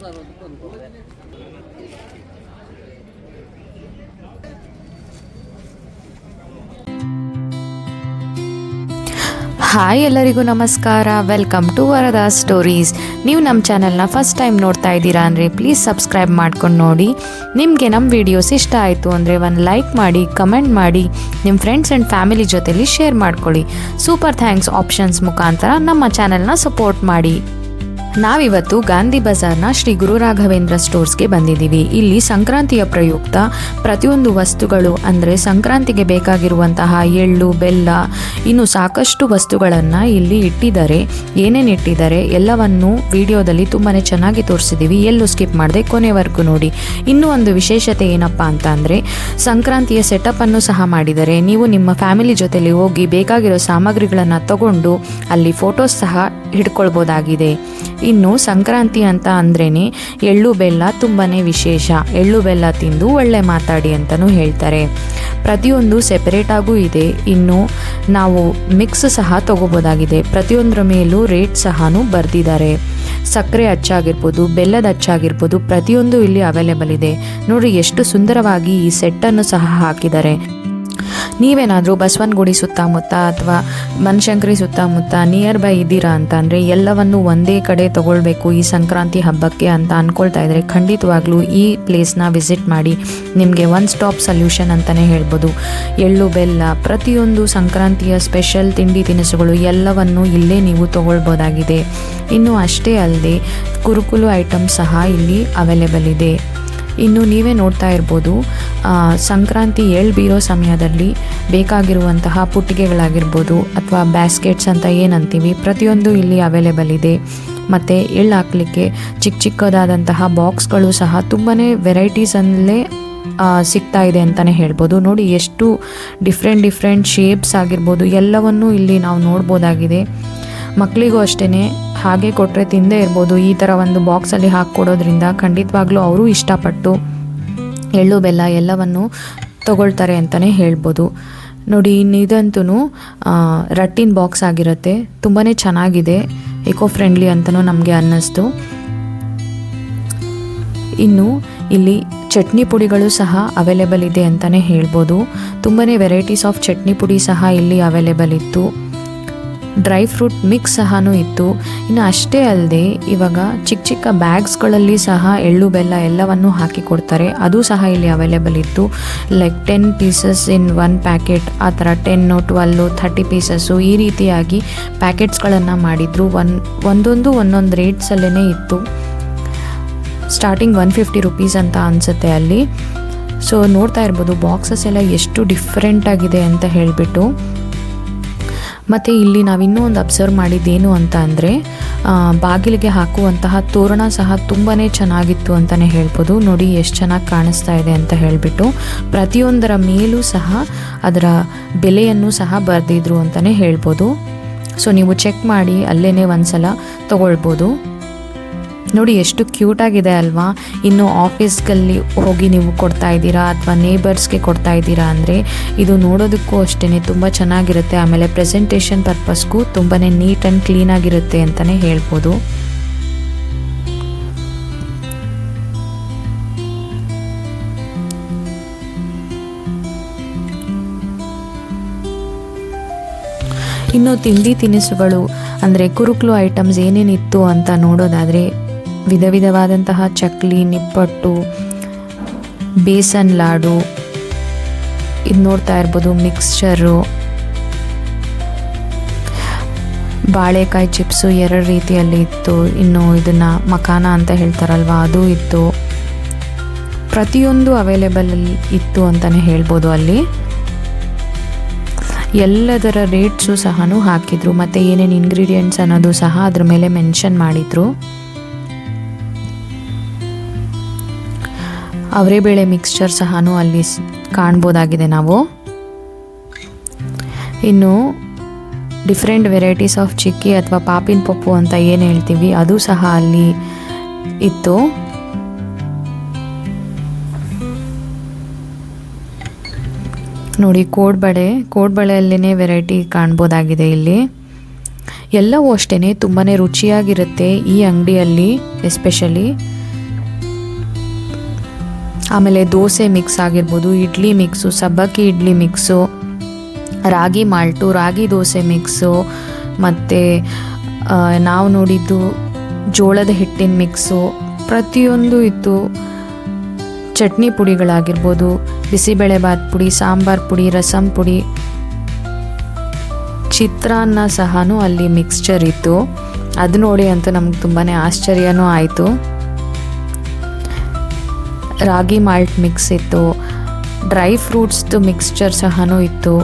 Hi ಎಲ್ಲರಿಗೂ ನಮಸ್ಕಾರ. Welcome to Varada stories ನೀವು ನಮ್ಮ ಚಾನಲ್ನ ಫಸ್ಟ್ ಟೈಮ್ ನೋಡ್ತಾ ಇದ್ದೀರಾ ಅಂದರೆ ಪ್ಲೀಸ್ ಸಬ್ಸ್ಕ್ರೈಬ್ ಮಾಡ್ಕೊಂಡು ನೋಡಿ. ನಿಮಗೆ ನಮ್ಮ ವಿಡಿಯೋಸ್ ಇಷ್ಟ ಆಯಿತು ಅಂದರೆ ಒಂದು ಲೈಕ್ ಮಾಡಿ ಕಮೆಂಟ್ ಮಾಡಿ ನಿಮ್ಮ ಫ್ರೆಂಡ್ಸ್ ಆ್ಯಂಡ್ ಫ್ಯಾಮಿಲಿ ಜೊತೆಲಿ ಶೇರ್ ಮಾಡ್ಕೊಳ್ಳಿ. ಸೂಪರ್ ಥ್ಯಾಂಕ್ಸ್ ಆಪ್ಷನ್ಸ್ ಮುಖಾಂತರ ನಮ್ಮ ಚಾನಲ್ನ ಸಪೋರ್ಟ್ ಮಾಡಿ. ನಾವಿವತ್ತು ಗಾಂಧಿ ಬಜಾರ್ನ ಶ್ರೀ ಗುರು ರಾಘವೇಂದ್ರ ಸ್ಟೋರ್ಸ್ಗೆ ಬಂದಿದ್ದೀವಿ. ಇಲ್ಲಿ ಸಂಕ್ರಾಂತಿಯ ಪ್ರಯುಕ್ತ ಪ್ರತಿಯೊಂದು ವಸ್ತುಗಳು, ಅಂದರೆ ಸಂಕ್ರಾಂತಿಗೆ ಬೇಕಾಗಿರುವಂತಹ ಎಳ್ಳು, ಬೆಲ್ಲ ಇನ್ನು ಸಾಕಷ್ಟು ವಸ್ತುಗಳನ್ನು ಇಲ್ಲಿ ಇಟ್ಟಿದ್ದಾರೆ. ಏನೇನು ಇಟ್ಟಿದ್ದಾರೆ ಎಲ್ಲವನ್ನು ವಿಡಿಯೋದಲ್ಲಿ ತುಂಬಾ ಚೆನ್ನಾಗಿ ತೋರಿಸಿದ್ದೀವಿ ಎಲ್ಲೂ ಸ್ಕಿಪ್ ಮಾಡದೆ ಕೊನೆವರೆಗೂ ನೋಡಿ. ಇನ್ನೂ ಒಂದು ವಿಶೇಷತೆ ಏನಪ್ಪ ಅಂತ ಅಂದರೆ, ಸಂಕ್ರಾಂತಿಯ ಸೆಟಪ್ಪನ್ನು ಸಹ ಮಾಡಿದರೆ ನೀವು ನಿಮ್ಮ ಫ್ಯಾಮಿಲಿ ಜೊತೆಲಿ ಹೋಗಿ ಬೇಕಾಗಿರೋ ಸಾಮಗ್ರಿಗಳನ್ನು ತಗೊಂಡು ಅಲ್ಲಿ ಫೋಟೋಸ್ ಸಹ ಹಿಡ್ಕೊಳ್ಬೋದಾಗಿದೆ. ಇನ್ನು ಸಂಕ್ರಾಂತಿ ಅಂತ ಅಂದ್ರೇನೆ, ಎಳ್ಳು ಬೆಲ್ಲ ತುಂಬಾ ವಿಶೇಷ. ಎಳ್ಳು ಬೆಲ್ಲ ತಿಂದು ಒಳ್ಳೆ ಮಾತಾಡಿ ಅಂತಲೂ ಹೇಳ್ತಾರೆ. ಪ್ರತಿಯೊಂದು ಸೆಪರೇಟಾಗೂ ಇದೆ. ಇನ್ನು ನಾವು ಮಿಕ್ಸ್ ಸಹ ತಗೋಬೋದಾಗಿದೆ. ಪ್ರತಿಯೊಂದರ ಮೇಲೂ ರೇಟ್ ಸಹ ಬರೆದಿದ್ದಾರೆ. ಸಕ್ಕರೆ ಅಚ್ಚಾಗಿರ್ಬೋದು, ಬೆಲ್ಲದ ಅಚ್ಚಾಗಿರ್ಬೋದು, ಪ್ರತಿಯೊಂದು ಇಲ್ಲಿ ಅವೈಲೇಬಲ್ ಇದೆ. ನೋಡಿ, ಎಷ್ಟು ಸುಂದರವಾಗಿ ಈ ಸೆಟ್ಟನ್ನು ಸಹ ಹಾಕಿದ್ದಾರೆ. ನೀವೇನಾದರೂ ಬಸವನಗುಡಿ ಸುತ್ತಮುತ್ತ ಅಥವಾ ಬನಶಂಕರಿ ಸುತ್ತಮುತ್ತ ನಿಯರ್ ಬೈ ಇದ್ದೀರಾ ಅಂತ ಅಂದರೆ ಎಲ್ಲವನ್ನು ಒಂದೇ ಕಡೆ ತಗೊಳ್ಬೇಕು ಈ ಸಂಕ್ರಾಂತಿ ಹಬ್ಬಕ್ಕೆ ಅಂತ ಅಂದ್ಕೊಳ್ತಾ ಇದ್ದರೆ ಖಂಡಿತವಾಗ್ಲೂ ಈ ಪ್ಲೇಸ್ನ ವಿಸಿಟ್ ಮಾಡಿ ನಿಮಗೆ ಒನ್ ಸ್ಟಾಪ್ ಸಲ್ಯೂಷನ್ ಅಂತಲೇ ಹೇಳ್ಬೋದು. ಎಳ್ಳು, ಬೆಲ್ಲ, ಪ್ರತಿಯೊಂದು ಸಂಕ್ರಾಂತಿಯ ಸ್ಪೆಷಲ್ ತಿಂಡಿ ತಿನಿಸುಗಳು ಎಲ್ಲವನ್ನು ಇಲ್ಲೇ ನೀವು ತಗೊಳ್ಬೋದಾಗಿದೆ. ಇನ್ನು ಅಷ್ಟೇ ಅಲ್ಲದೆ ಕುರುಕುಲು ಐಟಮ್ ಸಹ ಇಲ್ಲಿ ಅವೈಲೇಬಲ್ ಇದೆ. ಇನ್ನು ನೀವೇ ನೋಡ್ತಾ ಇರ್ಬೋದು. ಸಂಕ್ರಾಂತಿ ಏಳು ಬೀರೋ ಸಮಯದಲ್ಲಿ ಬೇಕಾಗಿರುವಂತಹ ಪುಟ್ಟಿಗೆಗಳಾಗಿರ್ಬೋದು ಅಥವಾ ಬ್ಯಾಸ್ಕೆಟ್ಸ್ ಅಂತ ಏನಂತೀವಿ, ಪ್ರತಿಯೊಂದು ಇಲ್ಲಿ ಅವೈಲೇಬಲ್ ಇದೆ. ಮತ್ತು ಎಳ್ಳು ಹಾಕಲಿಕ್ಕೆ ಚಿಕ್ಕ ಚಿಕ್ಕದಾದಂತಹ ಬಾಕ್ಸ್ಗಳು ಸಹ ತುಂಬಾ ವೆರೈಟೀಸಲ್ಲೇ ಸಿಗ್ತಾ ಇದೆ ಅಂತಲೇ ಹೇಳ್ಬೋದು. ನೋಡಿ ಎಷ್ಟು ಡಿಫ್ರೆಂಟ್ ಡಿಫ್ರೆಂಟ್ ಶೇಪ್ಸ್ ಆಗಿರ್ಬೋದು, ಎಲ್ಲವನ್ನೂ ಇಲ್ಲಿ ನಾವು ನೋಡ್ಬೋದಾಗಿದೆ. ಮಕ್ಕಳಿಗೂ ಅಷ್ಟೇ ಹಾಗೆ ಕೊಟ್ಟರೆ ತಿಂದೇ ಇರ್ಬೋದು. ಈ ಥರ ಒಂದು ಬಾಕ್ಸಲ್ಲಿ ಹಾಕ್ಕೊಡೋದ್ರಿಂದ ಖಂಡಿತವಾಗ್ಲೂ ಅವರು ಇಷ್ಟಪಟ್ಟು ಎಳ್ಳು, ಬೆಲ್ಲ ಎಲ್ಲವನ್ನು ತಗೊಳ್ತಾರೆ ಅಂತಲೇ ಹೇಳ್ಬೋದು. ನೋಡಿ ಇನ್ನಿದಂತೂ ರಟ್ಟಿನ ಬಾಕ್ಸ್ ಆಗಿರುತ್ತೆ. ತುಂಬಾ ಚೆನ್ನಾಗಿದೆ ಎಕೋ ಫ್ರೆಂಡ್ಲಿ ಅಂತಲೂ ನಮಗೆ ಅನ್ನಿಸ್ತು. ಇನ್ನು ಇಲ್ಲಿ ಚಟ್ನಿ ಪುಡಿಗಳು ಸಹ ಅವೈಲೇಬಲ್ ಇದೆ ಅಂತಲೇ ಹೇಳ್ಬೋದು. ತುಂಬಾ ವೆರೈಟೀಸ್ ಆಫ್ ಚಟ್ನಿ ಪುಡಿ ಸಹ ಇಲ್ಲಿ ಅವೈಲೇಬಲ್ ಇತ್ತು. ಡ್ರೈ ಫ್ರೂಟ್ ಮಿಕ್ಸ್ ಸಹ ಇತ್ತು. ಇನ್ನು ಅಷ್ಟೇ ಅಲ್ಲದೆ ಇವಾಗ ಚಿಕ್ಕ ಚಿಕ್ಕ ಬ್ಯಾಗ್ಸ್ಗಳಲ್ಲಿ ಸಹ ಎಳ್ಳು, ಬೆಲ್ಲ ಎಲ್ಲವನ್ನು ಹಾಕಿ ಕೊಡ್ತಾರೆ. ಅದು ಸಹ ಇಲ್ಲಿ ಅವೈಲೇಬಲ್ ಇತ್ತು. Like ten pieces in one packet, ಆ ಥರ ಟೆನ್ನು ಟ್ವೆಲ್ಲು ಥರ್ಟಿ ಪೀಸಸ್ಸು ಈ ರೀತಿಯಾಗಿ ಪ್ಯಾಕೆಟ್ಸ್ಗಳನ್ನು ಮಾಡಿದ್ರು. ಒನ್, ಒಂದೊಂದು ಒಂದೊಂದು ರೇಟ್ಸಲ್ಲೇ ಇತ್ತು. ಸ್ಟಾರ್ಟಿಂಗ್ ಒನ್ ಫಿಫ್ಟಿ ರುಪೀಸ್ ಅಂತ ಅನಿಸುತ್ತೆ ಅಲ್ಲಿ. ಸೊ, ನೋಡ್ತಾ ಇರ್ಬೋದು ಬಾಕ್ಸಸ್ ಎಲ್ಲ ಎಷ್ಟು ಡಿಫ್ರೆಂಟಾಗಿದೆ ಅಂತ ಹೇಳಿಬಿಟ್ಟು. ಮತ್ತು ಇಲ್ಲಿ ನಾವು ಇನ್ನೂ ಒಂದು ಅಬ್ಸರ್ವ್ ಮಾಡಿದ್ದೇನು ಅಂತ ಅಂದರೆ ಬಾಗಿಲಿಗೆ ಹಾಕುವಂತಹ ತೋರಣ ಸಹ ತುಂಬಾ ಚೆನ್ನಾಗಿತ್ತು ಅಂತಲೇ ಹೇಳ್ಬೋದು. ನೋಡಿ ಎಷ್ಟು ಚೆನ್ನಾಗಿ ಕಾಣಿಸ್ತಾ ಇದೆ ಅಂತ ಹೇಳಿಬಿಟ್ಟು ಪ್ರತಿಯೊಂದರ ಮೇಲೂ ಸಹ ಅದರ ಬೆಲೆಯನ್ನು ಸಹ ಬರೆದಿದ್ರು ಅಂತಲೇ ಹೇಳ್ಬೋದು. ಸೊ ನೀವು ಚೆಕ್ ಮಾಡಿ ಅಲ್ಲೇ ಒಂದು ಸಲ ತಗೊಳ್ಬೋದು. ನೋಡಿ ಎಷ್ಟು ಕ್ಯೂಟ್ ಆಗಿದೆ ಅಲ್ವಾ? ಇನ್ನು ಆಫೀಸ್ಗಲ್ಲಿ ಹೋಗಿ ನೀವು ಕೊಡ್ತಾ ಇದ್ದೀರಾ ಅಥವಾ ನೇಬರ್ಸ್ಗೆ ಕೊಡ್ತಾ ಇದ್ದೀರಾ ಅಂದರೆ ಇದು ನೋಡೋದಕ್ಕೂ ಅಷ್ಟೇ ತುಂಬ ಚೆನ್ನಾಗಿರುತ್ತೆ. ಆಮೇಲೆ ಪ್ರೆಸೆಂಟೇಷನ್ ಪರ್ಪಸ್ಗೂ ತುಂಬಾ ನೀಟ್ ಆ್ಯಂಡ್ ಕ್ಲೀನಾಗಿರುತ್ತೆ ಅಂತಲೇ ಹೇಳ್ಬೋದು. ಇನ್ನು ತಿಂಡಿ ತಿನಿಸುಗಳು ಅಂದರೆ ಕುರುಕ್ಲು ಐಟಮ್ಸ್ ಏನೇನಿತ್ತು ಅಂತ ನೋಡೋದಾದರೆ ವಿಧ ವಿಧವಾದಂತಹ ಚಕ್ಲಿ, ನಿಪ್ಪಟ್ಟು, ಬೇಸನ್ ಲಾಡು, ಇದು ನೋಡ್ತಾ ಇರ್ಬೋದು, ಮಿಕ್ಸ್ಚರು, ಬಾಳೆಕಾಯಿ ಚಿಪ್ಸು ಎರಡು ರೀತಿಯಲ್ಲಿ ಇತ್ತು. ಇನ್ನು ಇದನ್ನು ಮಖಾನ ಅಂತ ಹೇಳ್ತಾರಲ್ವ, ಅದು ಇತ್ತು. ಪ್ರತಿಯೊಂದು ಅವೈಲೇಬಲ್ ಇತ್ತು ಅಂತಲೇ ಹೇಳ್ಬೋದು ಅಲ್ಲಿ. ಎಲ್ಲದರ ರೇಟ್ಸು ಸಹ ಹಾಕಿದರು, ಮತ್ತು ಏನೇನು ಇಂಗ್ರೀಡಿಯೆಂಟ್ಸ್ ಅನ್ನೋದು ಸಹ ಅದ್ರ ಮೇಲೆ ಮೆನ್ಷನ್ ಮಾಡಿದ್ರು. ಅವರೆಬೇಳೆ ಮಿಕ್ಸ್ಚರ್ ಸಹ ಅಲ್ಲಿ ಕಾಣ್ಬೋದಾಗಿದೆ ನಾವು. ಇನ್ನು ಡಿಫ್ರೆಂಟ್ ವೆರೈಟೀಸ್ ಆಫ್ ಚಿಕ್ಕಿ ಅಥವಾ ಪಾಪಿನ್ ಪಪ್ಪು ಅಂತ ಏನು ಹೇಳ್ತೀವಿ, ಅದು ಸಹ ಅಲ್ಲಿ ಇತ್ತು. ನೋಡಿ, ಕೋಡ್ಬಳೆ ಕೋಡ್ಬಳೆಯಲ್ಲೇ ವೆರೈಟಿ ಕಾಣ್ಬೋದಾಗಿದೆ ಇಲ್ಲಿ. ಎಲ್ಲವೂ ಅಷ್ಟೇ ತುಂಬಾ ರುಚಿಯಾಗಿರುತ್ತೆ ಈ ಅಂಗಡಿಯಲ್ಲಿ ಎಸ್ಪೆಷಲಿ ಆಮೇಲೆ ದೋಸೆ ಮಿಕ್ಸ್ ಆಗಿರ್ಬೋದು, ಇಡ್ಲಿ ಮಿಕ್ಸು ಸಬ್ಬಕ್ಕಿ idli mix ragi malt, ragi dosa mix ಮತ್ತು ನಾವು ನೋಡಿದ್ದು ಜೋಳದ ಹಿಟ್ಟಿನ ಮಿಕ್ಸು ಪ್ರತಿಯೊಂದು ಇತ್ತು. ಚಟ್ನಿ ಪುಡಿಗಳಾಗಿರ್ಬೋದು ಬಿಸಿಬೇಳೆಬಾತ್ ಪುಡಿ, ಸಾಂಬಾರ್ ಪುಡಿ, ರಸಂ ಪುಡಿ, ಚಿತ್ರಾನ್ನ ಸಹನೂ ಅಲ್ಲಿ ಮಿಕ್ಸ್ಚರ್ ಇತ್ತು. ಅದು ನೋಡಿ ಅಂತೂ ನಮ್ಗೆ ತುಂಬಾ ಆಶ್ಚರ್ಯನೂ ಆಯಿತು. ರಾಗಿ ಮಾಲ್ಟ್ ಮಿಕ್ಸ್ ಇತ್ತು. ಡ್ರೈ ಫ್ರೂಟ್ಸ್ದು ಮಿಕ್ಸ್ಚರ್ ಸಹನೂ ಇತ್ತು.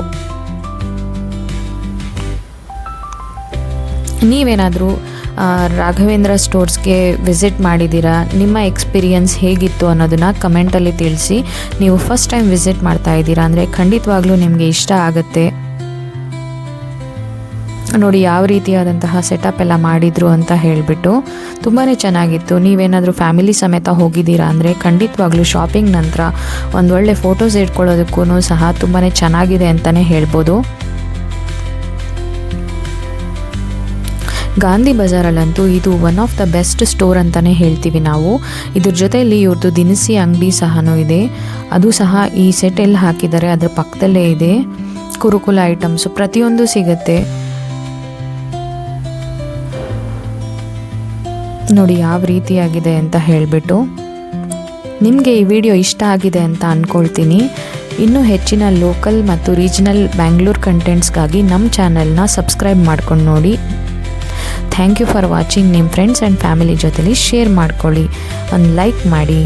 ನೀವೇನಾದರೂ ರಾಘವೇಂದ್ರ ಸ್ಟೋರ್ಸ್ಗೆ ವಿಸಿಟ್ ಮಾಡಿದ್ದೀರಾ? ನಿಮ್ಮ ಎಕ್ಸ್ಪೀರಿಯನ್ಸ್ ಹೇಗಿತ್ತು ಅನ್ನೋದನ್ನು ಕಮೆಂಟಲ್ಲಿ ತಿಳಿಸಿ. ನೀವು ಫಸ್ಟ್ ಟೈಮ್ ವಿಸಿಟ್ ಮಾಡ್ತಾ ಇದ್ದೀರಾ ಅಂದರೆ ಖಂಡಿತವಾಗ್ಲೂ ನಿಮಗೆ ಇಷ್ಟ ಆಗುತ್ತೆ. ನೋಡಿ ಯಾವ ರೀತಿಯಾದಂತಹ ಸೆಟಪ್ ಎಲ್ಲ ಮಾಡಿದರು ಅಂತ ಹೇಳಿಬಿಟ್ಟು ತುಂಬಾ ಚೆನ್ನಾಗಿತ್ತು. ನೀವೇನಾದರೂ ಫ್ಯಾಮಿಲಿ ಸಮೇತ ಹೋಗಿದ್ದೀರಾ ಅಂದರೆ ಖಂಡಿತವಾಗ್ಲೂ ಶಾಪಿಂಗ್ ನಂತರ ಒಂದು ಒಳ್ಳೆ ಫೋಟೋಸ್ ಇಟ್ಕೊಳ್ಳೋದಕ್ಕೂ ಸಹ ತುಂಬಾ ಚೆನ್ನಾಗಿದೆ ಅಂತಲೇ ಹೇಳ್ಬೋದು. ಗಾಂಧಿ ಬಜಾರಲ್ಲಂತೂ ಇದು one of the best store ಅಂತಲೇ ಹೇಳ್ತೀವಿ ನಾವು. ಇದ್ರ ಜೊತೆಯಲ್ಲಿ ಇವ್ರದ್ದು ದಿನಸಿ ಅಂಗಡಿ ಸಹನೂ ಇದೆ. ಅದು ಸಹ ಈ ಸೆಟ್ ಎಲ್ಲಿ ಹಾಕಿದ್ದಾರೆ. ಅದರ ಪಕ್ಕದಲ್ಲೇ ಇದೆ. ಕುರುಕುಲ ಐಟಮ್ಸು ಪ್ರತಿಯೊಂದು ಸಿಗುತ್ತೆ. ನೋಡಿ ಯಾವ ರೀತಿಯಾಗಿದೆ ಅಂತ ಹೇಳಿಬಿಟ್ಟು ನಿಮಗೆ ಈ ವಿಡಿಯೋ ಇಷ್ಟ ಆಗಿದೆ ಅಂತ ಅಂದ್ಕೊಳ್ತೀನಿ ಇನ್ನೂ ಹೆಚ್ಚಿನ ಲೋಕಲ್ ಮತ್ತು ರೀಜನಲ್ ಬ್ಯಾಂಗ್ಳೂರ್ ಕಂಟೆಂಟ್ಸ್ಗಾಗಿ ನಮ್ಮ ಚಾನಲ್ನ ಸಬ್ಸ್ಕ್ರೈಬ್ ಮಾಡ್ಕೊಂಡು ನೋಡಿ. ಥ್ಯಾಂಕ್ ಯು ಫಾರ್ ವಾಚಿಂಗ್ ನಿಮ್ಮ ಫ್ರೆಂಡ್ಸ್ ಆ್ಯಂಡ್ ಫ್ಯಾಮಿಲಿ ಜೊತೆಲಿ ಶೇರ್ ಮಾಡ್ಕೊಳ್ಳಿ. ಒಂದು ಲೈಕ್ ಮಾಡಿ.